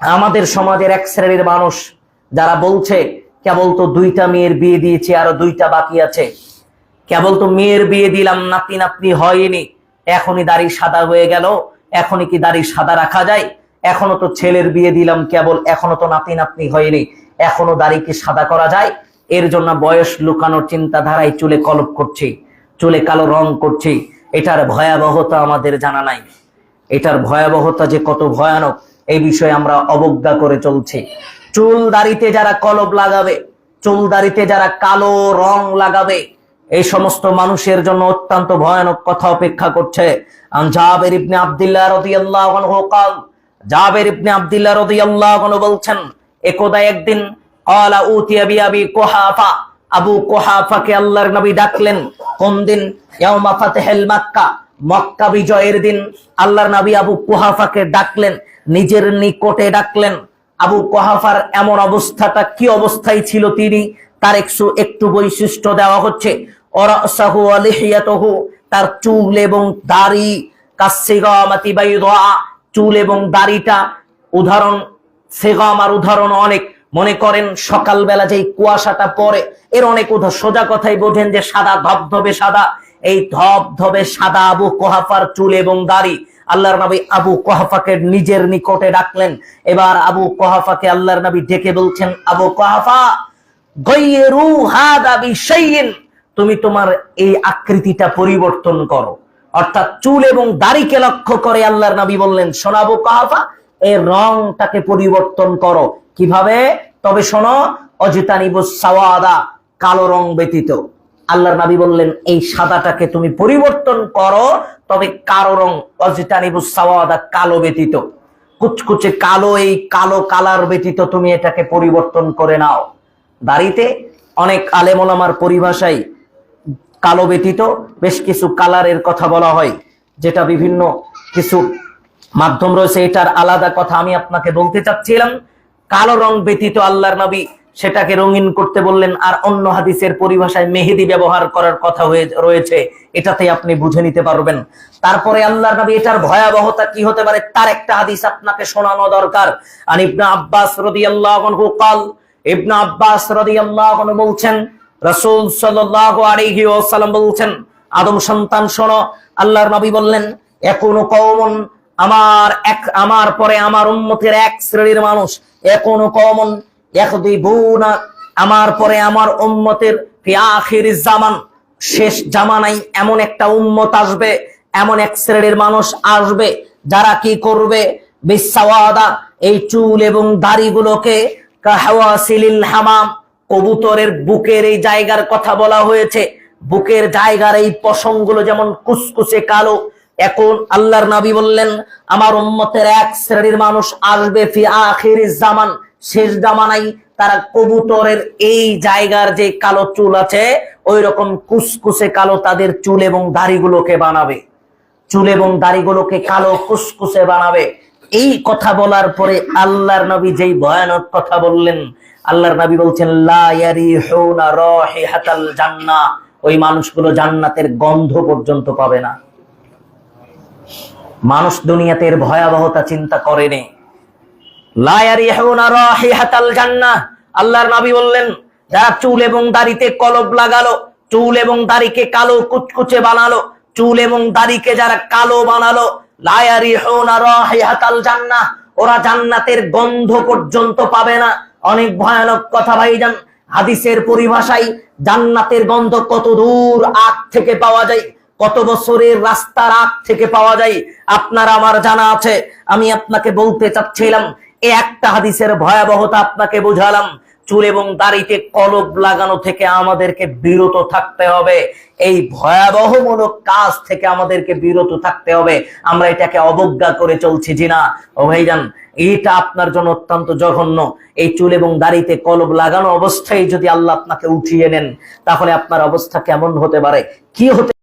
আমাদের সমাজের এক শ্রেণির মানুষ যারা বলছে, কেবল তো দুইটা মেয়ের বিয়ে দিয়েছি, আরও দুইটা বাকি আছে। কেবল তো মেয়ের বিয়ে দিলাম, নাতি নাতনি হয়নি। এখনই দাড়ি সাদা হয়ে গেল, এখনই কি দাড়ি সাদা রাখা যায়? এখনও তো ছেলের বিয়ে দিলাম, কেবল এখনও তো নাতি নাতনি হয়নি। এখনও দাড়ি কি সাদা করা যায়? এর জন্য বয়স লুকানোর চিন্তাধারায় চুলে কলপ করছি, চুলে কালো রং করছি। এটার ভয়াবহতা আমাদের জানা নাই। এটার ভয়াবহতা যে কত ভয়ানক এই বিষয়ে আমরা অবজ্ঞা করে চলছি চুল দাড়িতে যারা কলব লাগাবে চুল দাড়িতে যারা কালো রং লাগাবে এই সমস্ত মানুষের জন্য অত্যন্ত ভয়ানক কথা অপেক্ষা করছে আন জাবের ইবনে আব্দুল্লাহ রাদিয়াল্লাহু আনহু قال জাবের ইবনে আব্দুল্লাহ রাদিয়াল্লাহু আনহু বলছেন একদা একদিন ক্বালা উতিয়া বিআবি কুহাফা আবু কুহাফাকে আল্লাহর নবী ডাকলেন কোন দিন ইয়াউমা ফাতহুল মক্কা মক্কা বিজয়ের দিন আল্লাহর নবী আবু কুহাফাকে ডাকলেন, নিজের নিকটে ডাকলেন। আবু কুহাফার এমন অবস্থাটা কি অবস্থায় ছিল তিনি? তার একটু একটু বৈশিষ্ট্য দেওয়া হচ্ছে। তার চুল এবং দাড়ি চুল এবং দাড়িটা উদাহরণ সেগামার উদাহরণ অনেক। মনে করেন সকালবেলা যেই কুয়াশাটা পড়ে, এর অনেক উদাহরণ। সোজা কথাই বোঝেন যে সাদা, ধবধবে সাদা। এই ধবধবে সাদা আবু কোহাফার চুল এবং দাড়ি আল্লাহর নবী আবু কোহাফাকে নিজের নিকটে ডাকলেন। এবার আবু কোহাফাকে আল্লাহর নবী ডেকে বলছেন, আবু কোহাফা তুমি তোমার এই আকৃতিটা পরিবর্তন করো। অর্থাৎ চুল এবং দাড়িকে লক্ষ্য করে আল্লাহর নবী বললেন শোনাবো কাহাফা, এই রংটাকে পরিবর্তন করো। কীভাবে? তবে শোনো অজিতানিবু সাওয়াদা, কালো রং ব্যতীত। আল্লাহর নবী বললেন, এই সাদাটাকে তুমি পরিবর্তন করো, তবে কারও রং অজিতানিবু সাওয়াদা কালো ব্যতীত। কুচকুচে কালো, এই কালো কালার ব্যতীত তুমি এটাকে পরিবর্তন করে নাও। দাড়িতে অনেক আলেমোলামার পরিভাষায় কালো ব্যতীত বেশ কিছু কালারের কথা বলা হয়, যেটা বিভিন্ন কিছু মাধ্যম রয়েছে, এটার আলাদা কথা আমি আপনাকে বলতে চাচ্ছিলাম। কালো রং ব্যতীত আল্লাহর নবী সেটাকে রঙিন করতে বললেন, আর অন্য হাদিসের পরিভাষায় মেহেদি ব্যবহার করার কথা হয়ে রয়েছে এটাতে আপনি বুঝে নিতে পারবেন। তারপরে আল্লাহর নবী, এটার ভয়াবহতা কি হতে পারে, তার একটা হাদিস আপনাকে শোনানো দরকার। আর ইবনা আব্বাস রাদিয়াল্লাহু আনহু কাল, ইবনা আব্বাস রাদিয়াল্লাহু আনহু বলছেন, রাসূল সাল্লাল্লাহু আলাইহি ওয়াসাল্লাম বলছেন, আদম সন্তান শোনো। আল্লাহর নবী বললেন, এখনও কওমন, আমার এক আমার পরে আমার উম্মতের এক শ্রেণির মানুষ, এখনও কওমন আমার পরে আমার উম্মতের আখির জামান, শেষ জামানাই এমন একটা উম্মত আসবে, এমন এক শ্রেণির মানুষ আসবে, যারা কি করবে? বিসাওয়াদা, এই চুল এবং দাড়িগুলোকে কাহাওয়াসিলিল হামাম, কবুতরের বুকের এই জায়গার কথা বলা হয়েছে। বুকের জায়গার এই পশমগুলো যেমন কুসকুসে কালো, এখন আল্লাহর নবী বললেন, আমার উম্মতের এক শ্রেণির মানুষ আসবে ফি আখির জামান শেষ জামানাই তারা কবুতরের এই জায়গার যে কালো চুল আছে ওই রকম কুসকুসে কালো তাদের চুল এবং দাড়িগুলোকে বানাবে। চুল এবং দাড়িগুলোকে কালো কুসকুসে বানাবে। এই কথা বলার পরে আল্লাহর নবী যেই ভয়ানক কথা বললেন, আল্লাহর নবী বলছেন জান্নাহ ওই মানুষগুলো জান্নাতের গন্ধ পর্যন্ত পাবে না। মানুষ দুনিয়াতে এর ভয়াবহতা চিন্তা করেনি আল্লাহর নবী বললেন, যারা চুল এবং দাড়িতে কলব লাগালো, চুল এবং দাড়িকে কালো কুচকুচে বানালো, চুল এবং দাড়িকে যারা কালো বানালো, লা ইয়ারিহুনা রাহিহাতাল জান্নাহ। ওরা জান্নাতের গন্ধ পর্যন্ত পাবে না। অনেক ভয়ানক কথা ভাইজান। হাদিসের পরিভাষায় জান্নাতের গন্ধ কত দূর আগ থেকে পাওয়া যায়, কত বছরের রাস্তার আগ থেকে পাওয়া যায়। আপনার আমার জানা আছে, আমি আপনাকে বলতে চাচ্ছিলাম একটা হাদিসের ভয়াবহতা আপনাকে বুঝালাম। চুল এবং দাড়িতে কলব লাগানো থেকে আমাদেরকে বিরত থাকতে হবে। এই ভয়াবহমূলক কাজ থেকে আমাদেরকে বিরত থাকতে হবে। আমরা এটাকে অবজ্ঞা করে চলছি জি না। ও ভাইজান, এটা আপনার জন্য অত্যন্ত জঘন্য। এই চুল এবং দাড়িতে কলব লাগানো অবস্থায় যদি আল্লাহ আপনাকে উঠিয়ে নেন, তাহলে আপনার অবস্থা কেমন হতে পারে? কি হতে